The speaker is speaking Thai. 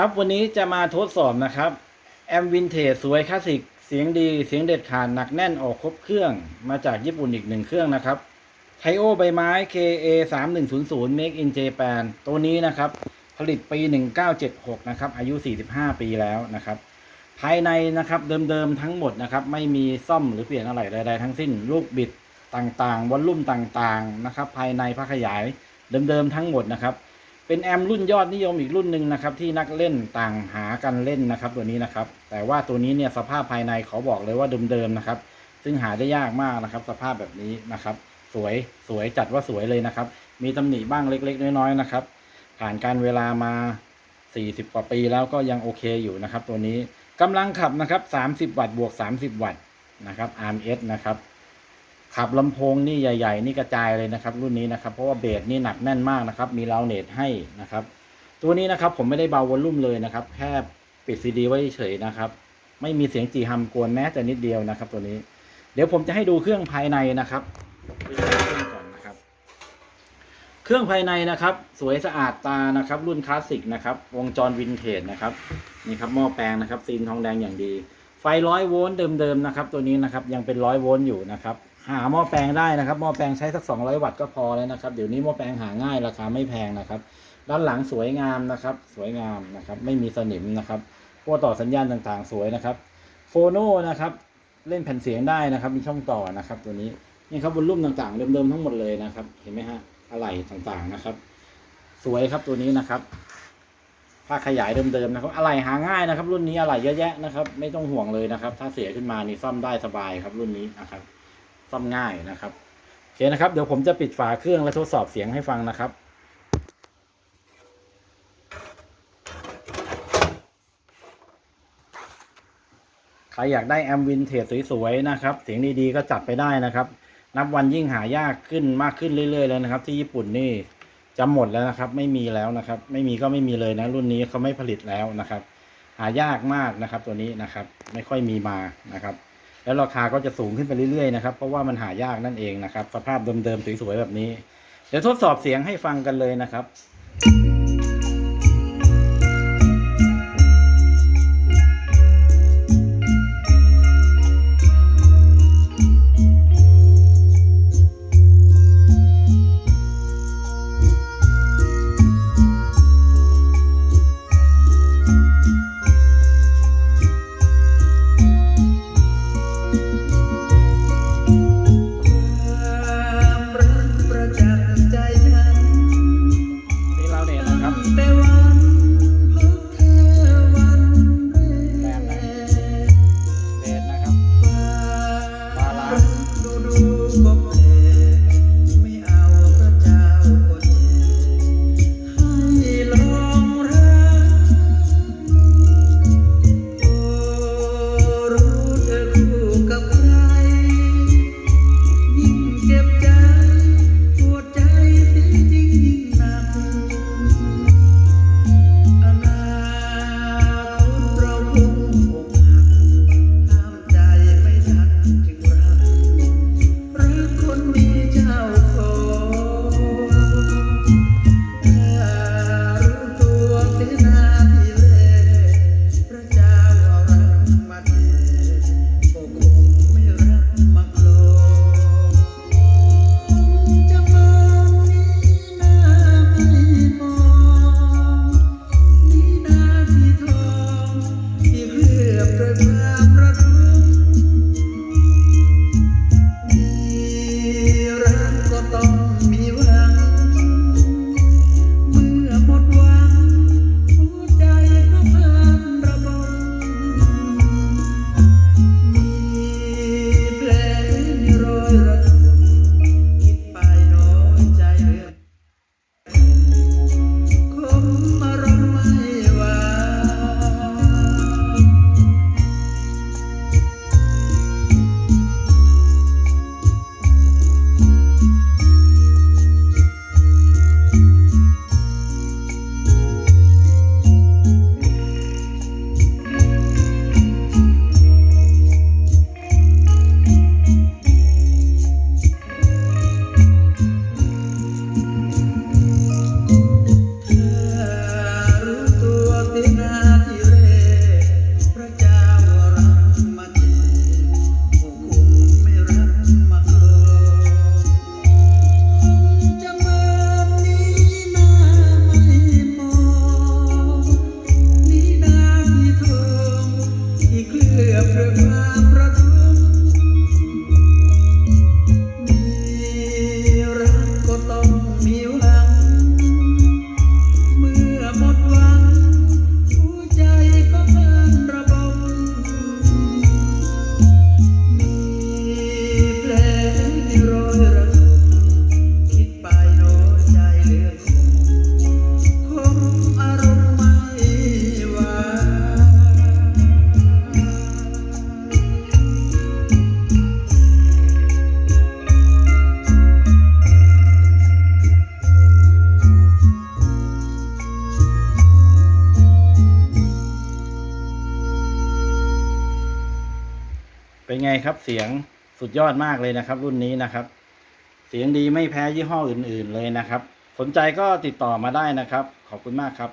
ครับวันนี้จะมาทดสอบนะครับแอมวินเทจสวยคลาสสิกเสียงดีเสียงเด็ดขาดหนักแน่นออกครบเครื่องมาจากญี่ปุ่นอีกหนึ่งเครื่องนะครับไทโอใบไม้ KA 3 1 0 0 Make in Japan ตัวนี้นะครับ ผลิตปี 1976 นะครับ อายุ 45 ปีแล้วนะครับ ภายในนะครับเดิมๆทั้งหมดนะครับ ไม่มีซ่อมหรือเปลี่ยนอะไรใดๆทั้งสิ้น ลูกบิดต่างๆวอลลุ่มต่างๆนะครับ ภายในพระขยายเดิมๆทั้งหมดนะครับ เป็นแอมรุ่นยอดนิยมอีกรุ่นหนึ่งนะครับที่นักเล่นต่างหากันเล่นนะครับ ตัวนี้นะครับ แต่ว่าตัวนี้เนี่ยสภาพภายในขอบอกเลยว่าเดิมๆนะครับ ซึ่งหาได้ยากมากนะครับ สภาพแบบนี้นะครับ สวยสวยจัดว่าสวยเลยนะครับ มีตำหนิบ้างเล็ก ๆ น้อยๆนะครับ ผ่านการเวลามา 40 กว่าปีแล้วก็ยังโอเคอยู่นะครับ ตัวนี้กำลังขับนะครับ 30 วัตต์บวก 30 วัตต์นะครับ RMS นะครับ ขับลำโพงนี่ใหญ่ ๆ นี่กระจายเลยนะครับ รุ่นนี้นะครับ เพราะว่าเบสนี่หนักแน่นมากนะครับ มีราวเนตให้นะครับ ตัวนี้นะครับผมไม่ได้เบาวอลลุ่มเลยนะครับ แค่ปิดซีดีไว้เฉยๆนะครับ ไม่มีเสียงจีฮัมกวนแม้แต่นิดเดียวนะครับ ตัวนี้ เดี๋ยวผมจะให้ดูเครื่องภายในนะครับดูเครื่องก่อนนะครับเครื่องภายในนะครับ สวยสะอาดตานะครับ รุ่นคลาสสิกนะครับ วงจรวินเทจนะครับนี่ครับหม้อแปลงนะครับซีนทองแดงอย่างดี ไฟร้อยโวลต์เดิมๆนะครับ ตัวนี้นะครับยังเป็นร้อยโวลต์อยู่นะครับหาหม้อแปลงได้นะครับหม้อแปลงใช้สัก 200 วัตต์ก็พอแล้วนะครับ เดี๋ยวนี้หม้อแปลงหาง่ายราคาไม่แพงนะครับ ด้านหลังสวยงามนะครับ สวยงามนะครับ ไม่มีสนิมนะครับพวกต่อสัญญาณต่างๆ สวยนะครับโฟโนนะครับ เล่นแผ่นเสียงได้นะครับ มีช่องต่อนะครับ ตัวนี้นี่ครับบนรุ่มต่างๆ เดิมๆทั้งหมดเลยนะครับ เห็นไหมฮะอะไหล่ต่างๆนะครับ สวยครับตัวนี้นะครับ ผ้าขยายเดิมๆนะครับ อะไหล่หาง่ายนะครับ รุ่นนี้อะไหล่เยอะแยะนะครับ ไม่ต้องห่วงเลยนะครับ ถ้าเสียขึ้นมานี่ซ่อมได้สบายครับ รุ่นนี้นะครับ ซ่อมง่ายนะครับโอเคนะครับ เดี๋ยวผมจะปิดฝาเครื่องและทดสอบเสียงให้ฟังนะครับใครอยากได้แอมวินเทจสวยๆนะครับ เสียงดีๆก็จัดไปได้นะครับ นับวันยิ่งหายากขึ้นมากขึ้นเรื่อยๆแล้วนะครับ ที่ญี่ปุ่นนี่ จะหมดแล้วนะครับ ไม่มีแล้วนะครับ ไม่มีก็ไม่มีเลยนะ รุ่นนี้เขาไม่ผลิตแล้วนะครับ หายากมากนะครับ ตัวนี้นะครับ ไม่ค่อยมีมานะครับ แล้วราคาก็จะสูงขึ้นไปเรื่อยๆนะครับเพราะว่ามันหายากนั่นเองนะครับ สภาพเดิมๆสวยๆแบบนี้ เดี๋ยวทดสอบเสียงให้ฟังกันเลยนะครับ เป็นไงครับเสียงสุดยอดมากเลยนะครับ รุ่นนี้นะครับ เสียงดีไม่แพ้ยี่ห้ออื่น ๆเลยนะครับ สนใจก็ติดต่อมาได้นะครับ ขอบคุณมากครับ